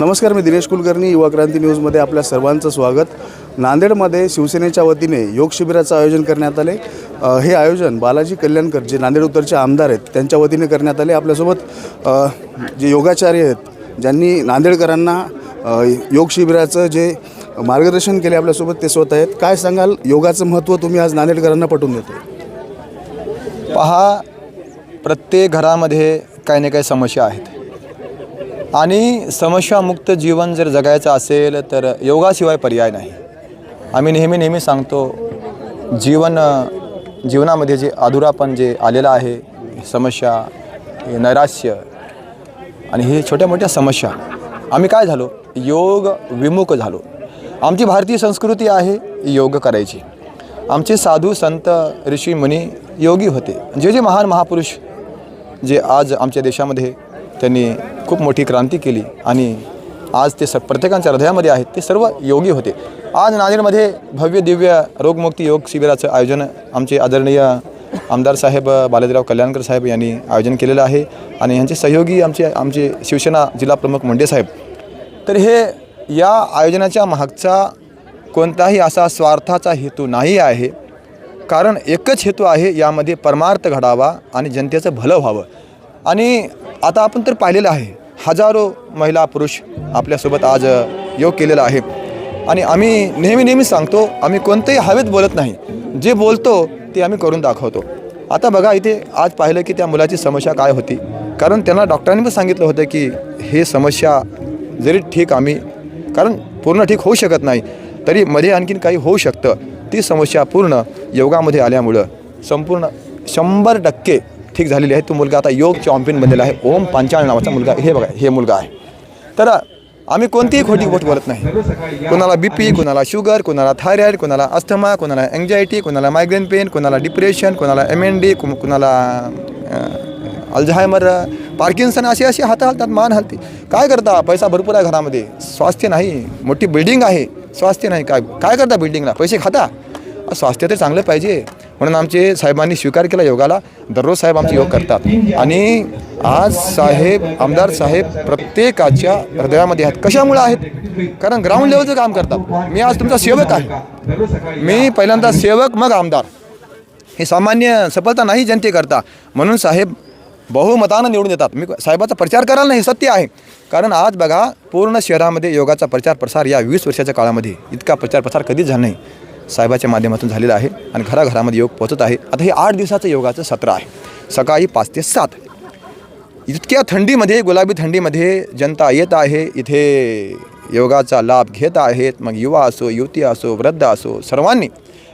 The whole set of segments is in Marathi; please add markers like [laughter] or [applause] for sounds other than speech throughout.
नमस्कार मी दिनेश कुलकर्णी युवा क्रांती न्यूजमध्ये आपल्या सर्वांचं स्वागत. नांदेडमध्ये शिवसेनेच्या वतीने योग शिबिराचं आयोजन करण्यात आले. हे आयोजन बालाजी कल्याणकर जे नांदेड उत्तरचे आमदार आहेत त्यांच्या वतीने करण्यात आले. आपल्यासोबत जे योगाचार्य आहेत ज्यांनी नांदेडकरांना योग शिबिराचं जे मार्गदर्शन केले आपल्यासोबत ते स्वतः आहेत. काय सांगाल? योगाचं महत्त्व तुम्ही आज नांदेडकरांना पटवून देतो पहा प्रत्येक घरामध्ये काही ना काही समस्या आहेत. आणि समस्यामुक्त जीवन जर जगायचं असेल तर योगाशिवाय पर्याय नाही. आम्ही नेहमी नेहमी सांगतो जीवन जीवनामध्ये जे अधुरापण जे आलेलं आहे समस्या नैराश्य आणि हे छोट्या मोठ्या समस्या आम्ही काय झालो? योग विमुख झालो. आमची भारतीय संस्कृती आहे योग करायची. आमचे साधू संत ऋषी मुनी योगी होते. जे जे महान महापुरुष जे आज आमच्या देशामध्ये त्यांनी खूप मोठी क्रांती केली आणि आज ते स प्रत्येकांच्या हृदयामध्ये आहेत ते सर्व योगी होते. आज नांदेडमध्ये भव्य दिव्य रोगमुक्ती योग शिबिराचं आयोजन आमचे आदरणीय आमदार साहेब बालाजीराव कल्याणकर साहेब यांनी आयोजन केलेलं आहे आणि यांचे सहयोगी आमचे आमचे शिवसेना जिल्हा प्रमुख मुंडे साहेब. तर हे या आयोजनाच्या मागचा कोणताही असा स्वार्थाचा हेतू नाही आहे. कारण एकच हेतू आहे यामध्ये परमार्थ घडावा आणि जनतेचं भलं व्हावं. आणि आता आपण तर पाहिलेलं आहे हजारो महिला पुरुष आपल्यासोबत आज योग केलेला आहे. आणि आम्ही नेहमी नेहमी सांगतो आम्ही कोणतेही हवेत बोलत नाही. जे बोलतो ते आम्ही करून दाखवतो. आता बघा इथे आज पाहिलं की त्या मुलाची समस्या काय होती. कारण त्यांना डॉक्टरांनी पण सांगितलं होतं की हे समस्या जरी ठीक आम्ही कारण पूर्ण ठीक होऊ शकत नाही तरी मध्ये आणखीन काही होऊ शकतं. ती समस्या पूर्ण योगामध्ये आल्यामुळं संपूर्ण शंभर टक्के ठीक झालेली आहे. तो मुलगा आता योग चॉम्पियन बनलेला आहे. ओम पांचाळ नावाचा मुलगा हे बघा हे मुलगा आहे. तर आम्ही कोणतीही खोटी गोष्ट बोलत नाही. कोणाला बी पी कोणाला शुगर कोणाला थायरॉईड कोणाला अस्थमा कोणाला अँग्झायटी कोणाला मायग्रेन पेन कोणाला डिप्रेशन कोणाला एम एन डी कोणाला अल्झायमर पार्किन्सन असे असे हात हलतात मान हलते. काय करता? पैसा भरपूर आहे घरामध्ये. स्वास्थ्य नाही. मोठी बिल्डिंग आहे. स्वास्थ्य नाही. काय काय करता बिल्डिंगला पैसे खाता? स्वास्थ्य तर चांगलं पाहिजे. म्हणून आमचे साहेबांनी स्वीकार केला योगाला. दररोज साहेब आमचे योग करतात. आणि आज साहेब आमदार साहेब प्रत्येकाच्या हृदयामध्ये आहेत. कशामुळे आहेत? कारण ग्राउंड लेवलचं काम करतात. मी आज तुमचा सेवक आहे. मी पहिल्यांदा सेवक मग आमदार. हे सामान्य सफलता नाही जनतेकरता. म्हणून साहेब बहुमतानं निवडून येतात. मी साहेबाचा प्रचार करायला नाही सत्य आहे. कारण आज बघा पूर्ण शहरामध्ये योगाचा प्रचार प्रसार या वीस वर्षाच्या काळामध्ये. इतका प्रचार प्रसार कधीच झाला नाही. साहेबाच्या माध्यमातून झालेला आहे आणि घराघरामध्ये योग पोहोचत आहे. आता हे आठ दिवसाचं योगाचं सत्र आहे. सकाळी पाच ते सात. इतक्या थंडीमध्ये गुलाबी थंडीमध्ये जनता येत आहे. इथे योगाचा लाभ घेत आहेत. मग युवा असो युवती असो वृद्ध असो सर्वांनी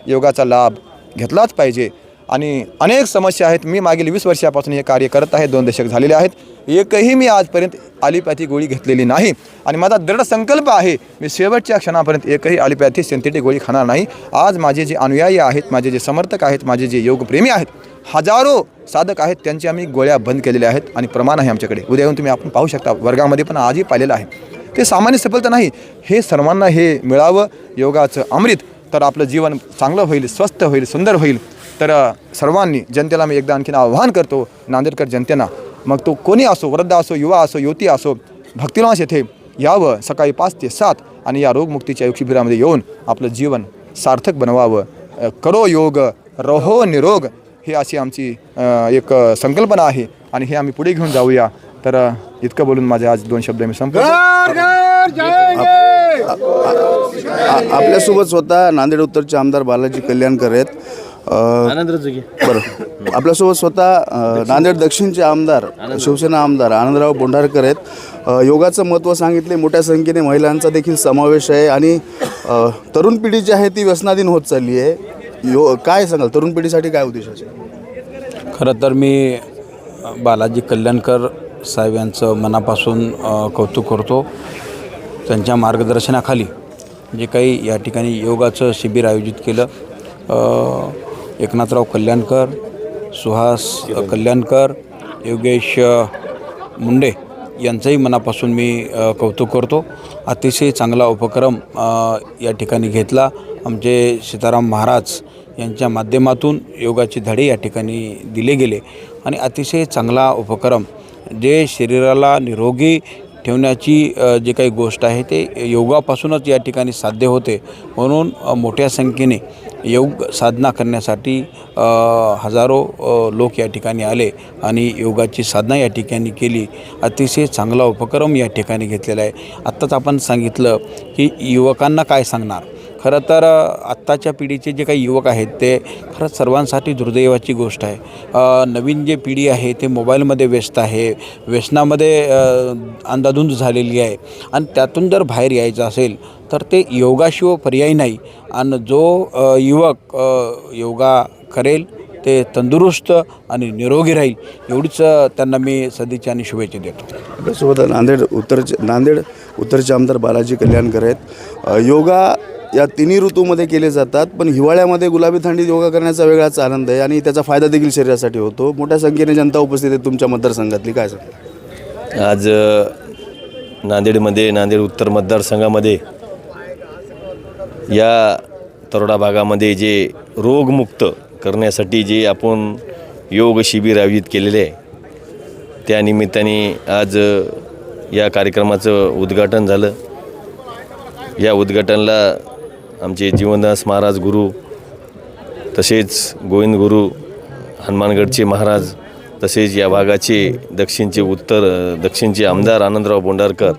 योगाचा लाभ घेतलाच पाहिजे. आणि अनेक समस्या आहेत. मी मागील वीस वर्षापासून हे कार्य करत आहे. दोन दशक झालेले आहेत. एकही मी आजपर्यंत आलिपॅथी गोळी घेतलेली नाही. आणि माझा दृढ संकल्प आहे मी शेवटच्या क्षणापर्यंत एकही आलिपॅथी सिंथेटिक गोळी खाणार नाही. आज माझे जे अनुयायी आहेत माझे जे समर्थक आहेत माझे जे योगप्रेमी आहेत हजारो साधक आहेत. त्यांची आम्ही गोळ्या बंद केलेल्या आहेत आणि प्रमाण आहे आमच्याकडे. उद्या येऊन तुम्ही आपण पाहू शकता. वर्गामध्ये पण आजही पाहिलेलं आहे. ते सामान्य सफलता नाही. हे सर्वांना हे मिळावं. योगाचं अमृत तर आपलं जीवन चांगलं होईल स्वस्थ होईल सुंदर होईल. तर सर्वांनी जनतेला मी एकदा आणखीन आव्हान करतो नांदेडकर जनतेना मग तो कोणी असो वृद्ध असो युवा असो युवती असो भक्तिनिवास येथे यावं सकाळी पाच ते सात आणि या रोगमुक्तीच्या योग शिबिरामध्ये येऊन आपलं जीवन सार्थक बनवावं. करो योग रहो निरोग ही अशी आमची एक संकल्पना आहे आणि हे आम्ही पुढे घेऊन जाऊया. तर इतकं बोलून माझे आज दोन शब्द मी संपवतो. आ- आपल्यासोबत स्वतः नांदेड उत्तरचे आमदार बालाजी कल्याणकर आहेत. बरं. आपल्यासोबत स्वतः नांदेड दक्षिणचे आमदार शिवसेना आमदार आनंदराव बोंढारकर आहेत. योगाचं महत्त्व सांगितले मोठ्या संख्येने महिलांचा देखील समावेश आहे आणि तरुण पिढी जी आहे ती व्यसनाधीन होत चालली आहे. यो काय सांगाल तरुण पिढीसाठी काय उद्देश असेल खरं तर मी बालाजी कल्याणकर साहेब यांचं मनापासून कौतुक करतो. त्यांच्या मार्गदर्शनाखाली जे काही या ठिकाणी योगाचं शिबिर आयोजित केलं एकनाथराव कल्याणकर सुहास कल्याणकर योगेश मुंडे यांचंही मनापासून मी कौतुक करतो. अतिशय चांगला उपक्रम या ठिकाणी घेतला. आमचे सीताराम महाराज यांच्या माध्यमातून योगाचे धडे या ठिकाणी दिले गेले. आणि अतिशय चांगला उपक्रम जे शरीराला निरोगी ठेवण्याची जी जे काही गोष्ट आहे ते योगापासूनच या ठिकाणी साध्य होते. म्हणून मोठ्या संख्येने योग साधना करण्यासाठी हजारो लोक या ठिकाणी आले आणि योगाची साधना या ठिकाणी केली. अतिशय चांगला उपक्रम या ठिकाणी घेतलेला आहे. आत्ताच आपण सांगितलं की युवकांना काय सांगणार? खरं तर आत्ताच्या पिढीचे जे काही युवक आहेत ते खरंच सर्वांसाठी दुर्दैवाची गोष्ट आहे. नवीन जे पिढी आहे ते मोबाईलमध्ये व्यस्त आहे. व्यसनामध्ये अंदाधुंद झालेली आहे. आणि त्यातून जर बाहेर यायचं असेल तर ते योगाशिवाय पर्याय नाही. आणि जो युवक योगा करेल ते तंदुरुस्त आणि निरोगी राहील एवढीच त्यांना मी सदिच्छा आणि शुभेच्छा देतो. आपल्यासोबत नांदेड उत्तरचे नांदेड उत्तरचे आमदार बालाजी कल्याणकर आहेत. योगा या तिन्ही ऋतूमध्ये केले जातात पण हिवाळ्यामध्ये गुलाबी थंडीत योगा करण्याचा वेगळाच आनंद आहे आणि त्याचा फायदा देखील शरीरासाठी होतो. मोठ्या संख्येने जनता उपस्थित आहे तुमच्या मतदारसंघातली काय सांगा आज नांदेडमध्ये नांदेड उत्तर मतदारसंघामध्ये या तरोडा भागामध्ये जे रोगमुक्त करण्यासाठी जे आपण योग शिबिर आयोजित केलेले आहे त्या निमित्ताने आज या कार्यक्रमाचं उद्घाटन झालं. या उद्घाटनला आमचे जीवनदास महाराज गुरु तसेच गोविंद गुरु हनुमानगडचे महाराज तसेच या भागाचे दक्षिणचे उत्तर दक्षिणचे आमदार आनंदराव बोंडारकर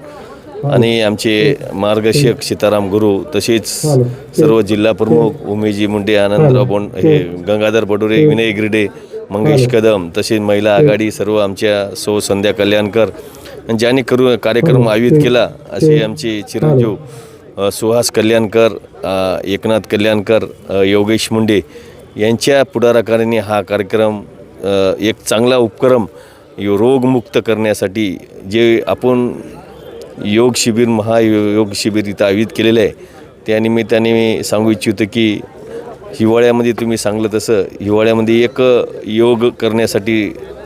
आणि आमचे मार्गदर्शक सीताराम गुरु तसेच सर्व जिल्हा प्रमुख उमेजी मुंडे आनंदराव बोंड हे गंगाधर बडोरे विनय गिरडे मंगेश कदम तसेच महिला आघाडी सर्व आमच्या सौ संध्या कल्याणकर ज्यांनी करू कार्यक्रम आयोजित केला असे आमचे चिरंजीव सुहास कल्याणकर एकनाथ कल्याणकर योगेश मुंडे यांच्या पुढाकाराने हा कार्यक्रम एक चांगला उपक्रम यो रोगमुक्त करण्यासाठी जे आपण योग शिबिर महायोग शिबिर इथं आयोजित केलेलं आहे. त्या निमित्ताने मी सांगू इच्छितो की हिवाळ्यामध्ये तुम्ही सांगलं तसं हिवाळ्यामध्ये एक योग करण्यासाठी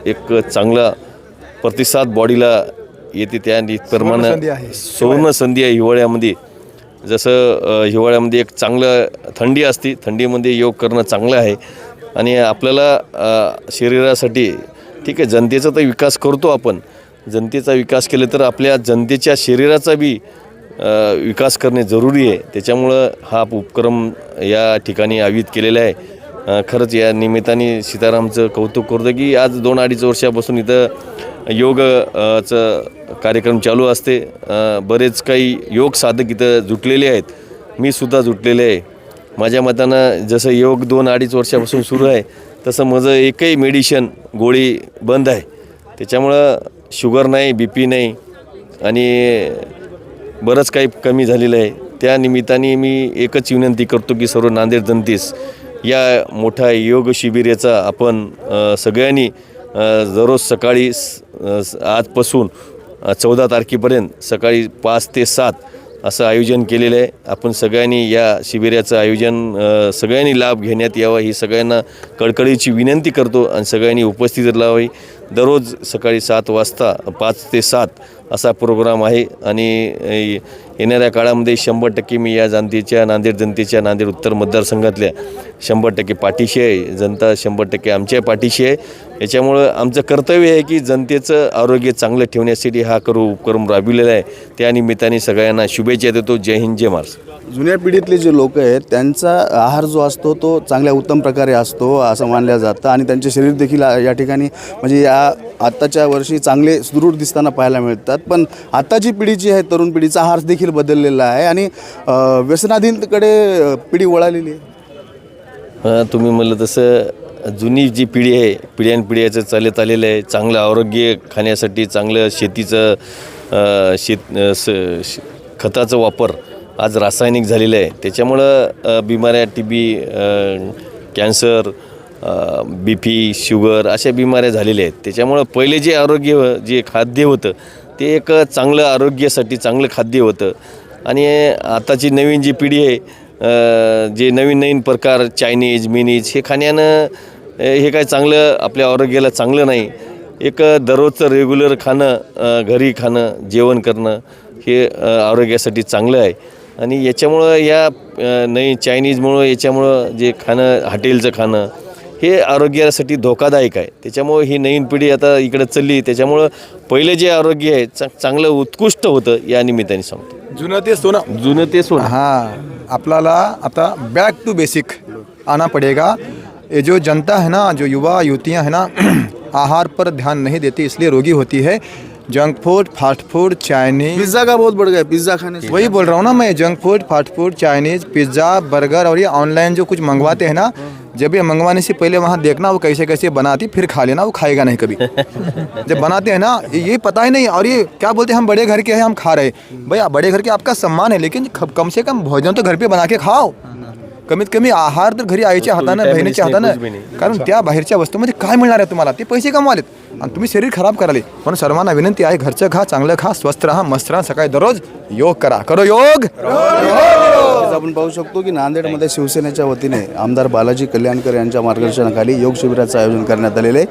एक चांगला प्रतिसाद बॉडीला येते त्या प्रमाणे सुवर्ण संधी आहे हिवाळ्यामध्ये. जसं हिवाळ्यामध्ये एक चांगलं थंडी असते थंडीमध्ये योग करणं चांगलं आहे. आणि आपल्याला शरीरासाठी ठीक आहे जनतेचा तर विकास करतो आपण. जनतेचा विकास केला तर आपल्या जनतेच्या शरीराचा बी विकास करणे जरुरी आहे. त्याच्यामुळं हा उपक्रम या ठिकाणी आयोजित केलेला आहे. खरंच या निमित्ताने सीतारामचं कौतुक करतो की आज दोन अडीच वर्षापासून इथं योगचं कार्यक्रम चालू असते. बरेच काही योग साधक इथं जुटलेले आहेत. मी सुद्धा जुटलेले आहे. माझ्या मतानं जसं योग दोन अडीच वर्षापासून सुरू आहे तसं माझं एकही मेडिशन गोळी बंद आहे. त्याच्यामुळं शुगर नाही बी पी नाही आणि बरंच काही कमी झालेलं आहे. त्या निमित्ताने मी एकच विनंती करतो की सर्व नांदेड जनतेस या मोठ्या योग शिबिराचा आपण सगळ्यांनी दररोज सकाळी आजपासून चौदा तारखेपर्यंत सकाळी पाच ते सात असं आयोजन केलेलं आहे. आपण सगळ्यांनी या शिबिराचं आयोजन सगळ्यांनी लाभ घेण्यात यावा ही सगळ्यांना कळकळीची विनंती करतो आणि सगळ्यांनी उपस्थित राहावी. दररोज सकाळी सात वाजता पाच ते सात असा प्रोग्राम आहे. आणि येणाऱ्या काळामध्ये शंभर टक्के मी या जनतेच्या नांदेड जनतेच्या नांदेड उत्तर मतदारसंघातल्या शंभर टक्के पाठीशी आहे. जनता शंभर टक्के आमच्या पाठीशी आहे. याच्यामुळं आमचं कर्तव्य आहे की जनतेचं आरोग्य चांगलं ठेवण्यासाठी हा करू उपक्रम राबविलेला आहे. त्या निमित्ताने सगळ्यांना शुभेच्छा देतो. जय हिंद जय महाराष्ट्र. जुन्या पिढीतले जे लोक आहेत त्यांचा आहार जो असतो तो चांगल्या उत्तम प्रकारे असतो असं मानलं जातं. आणि त्यांचे शरीर देखील या ठिकाणी म्हणजे या आत्ताच्या वर्षी चांगले सुदृढ दिसताना पाहायला मिळतात. पण आत्ताची पिढी जी आहे तरुण पिढीचा आहार देखील बदललेला आहे. आणि व्यसनाधीनकडे पिढी वळालेली आहे. तुम्ही म्हणलं तसं जुनी जी पिढी आहे पिढ्यानपिढ्याचं चालत आलेलं आहे. चांगलं आरोग्य खाण्यासाठी चांगलं शेतीचं शेत स खताचा खताचं वापर आज रासायनिक झालेलं आहे. त्याच्यामुळं बिमाऱ्या T B cancer B P sugar अशा बिमाऱ्या झालेल्या आहेत. त्याच्यामुळं पहिले जे आरोग्य जे खाद्य होतं ते एक चांगलं आरोग्यासाठी चांगलं खाद्य होतं. आणि आताची नवीन जी पिढी आहे जे नवीन नवीन प्रकार चायनीज मिनीज हे खाण्यानं हे काय चांगलं आपल्या आरोग्याला चांगलं नाही. एक दररोजचं रेग्युलर खाणं घरी खाणं जेवण करणं हे आरोग्यासाठी चांगलं आहे. आणि याच्यामुळं या नवीन चायनीजमुळं याच्यामुळं जे खाणं हॉटेलचं खाणं हे आरोग्यासाठी धोकादायक आहे. त्याच्यामुळं ही नवीन पिढी आता इकडे चालली. त्याच्यामुळं पहिलं जे आरोग्य आहे चा चांगलं उत्कृष्ट होतं या निमित्ताने सांगतो. जुनं ते सोनं. जुनं ते सोनं. हाँ आपल्याला आता बैक टू बेसिक आना पड़ेगा. ये जो जनता है ना जो युवा युवतियां है ना [clears throat] आहार पर ध्यान नहीं देती इसलिए रोगी होती है. Junk food fast food Chinese. Pizza का बहुत बढ़ गया पिज़्ज़ा खाने से। वही बोल रहा हूँ ना मैं junk food fast food Chinese pizza burger और ये ऑनलाइन जो कुछ मंगवाते हैं ना जब ये मंगवाने से पहले वहाँ देखना वो कैसे कैसे बनाती फिर खा लेना वो खाएगा नहीं कभी। [laughs] जब बनाते हैं ना ये ये पता ही नहीं और ये क्या बोलते हैं हम बड़े घर के हैं हम खा रहे भैया बड़े घर के आपका सम्मान है लेकिन कम से कम भोजन तो घर पे बना के खाओ। कमीत कमी आहार तर घरी आईच्या हातानं बहिणीच्या हातानं. कारण त्या बाहेरच्या वस्तूमध्ये काय मिळणार आहे तुम्हाला? ते पैसे कमवालेत. आणि तुम्ही शरीर खराब कराले. म्हणून सर्वांना विनंती आहे घरचं खा चांगलं खा स्वस्थ राहा मस्त राहा सकाळी दररोज योग करा. करो योग! आपण पाहू शकतो की नांदेडमध्ये शिवसेनेच्या वतीने आमदार बालाजी कल्याणकर यांच्या मार्गदर्शनाखाली योग शिबिराचं आयोजन करण्यात आलेलं आहे.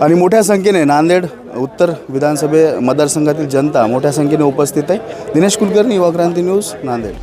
आणि मोठ्या संख्येने नांदेड उत्तर विधानसभे मतदारसंघातील जनता मोठ्या संख्येने उपस्थित आहे. दिनेश कुलकर्णी युवा क्रांती न्यूज नांदेड.